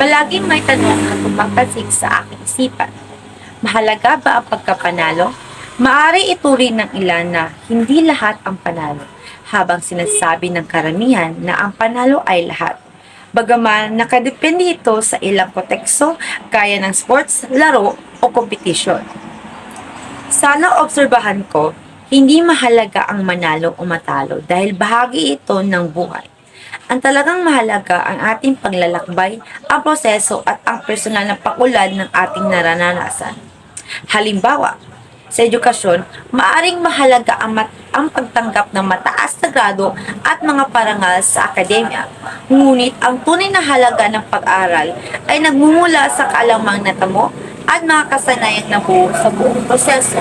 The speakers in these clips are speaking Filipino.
Palaging may tanong na tumatasik sa aking isipan. Mahalaga ba ang pagkapanalo? Maari ituring ng ilan na hindi lahat ang panalo, habang sinasabi ng karamihan na ang panalo ay lahat. Bagaman nakadepende ito sa ilang konteksto gaya ng sports, laro o kompetisyon. Sana obserbahan ko, hindi mahalaga ang manalo o matalo dahil bahagi ito ng buhay. Ang talagang mahalaga ang ating paglalakbay, ang proseso at ang personal na pakulad ng ating naranasan. Halimbawa, sa edukasyon, maaring mahalaga ang, mat- ang pagtanggap ng mataas na grado at mga parangal sa akademya. Ngunit ang tunay na halaga ng pag-aral ay nagmumula sa kaalamang natamo at mga kasanayang nabuo sa buong proseso.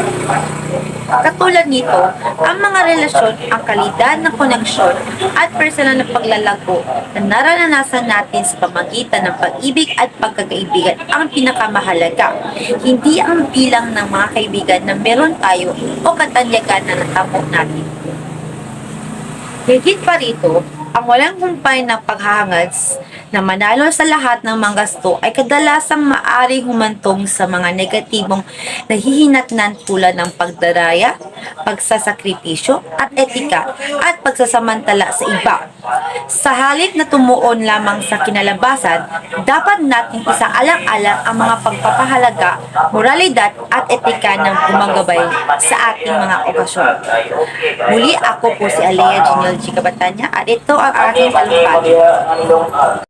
Katulad nito, ang mga relasyon, ang kalidad ng koneksyon at personal na paglalago na naranasan natin sa pamagitan ng pag-ibig at pagkakaibigan ang pinakamahalaga. Hindi ang bilang ng mga kaibigan na meron tayo o katanyagan na natamo natin. Higit pa rito, ang walang humpay na paghahangad na manalo sa lahat ng mga gasto ay kadalasang maari humantong sa mga negatibong nahihinatnan tulad ng pagdaraya, pagsasakripisyo at etika at pagsasamantala sa iba. Sa halip na tumuon lamang sa kinalabasan, dapat nating isaalang-alang ang mga pagpapahalaga, moralidad at etika ng gumagabay sa ating mga okasyon. Muli ako po si Alea Genial G. Kabatanya at ito ang aking talumpati.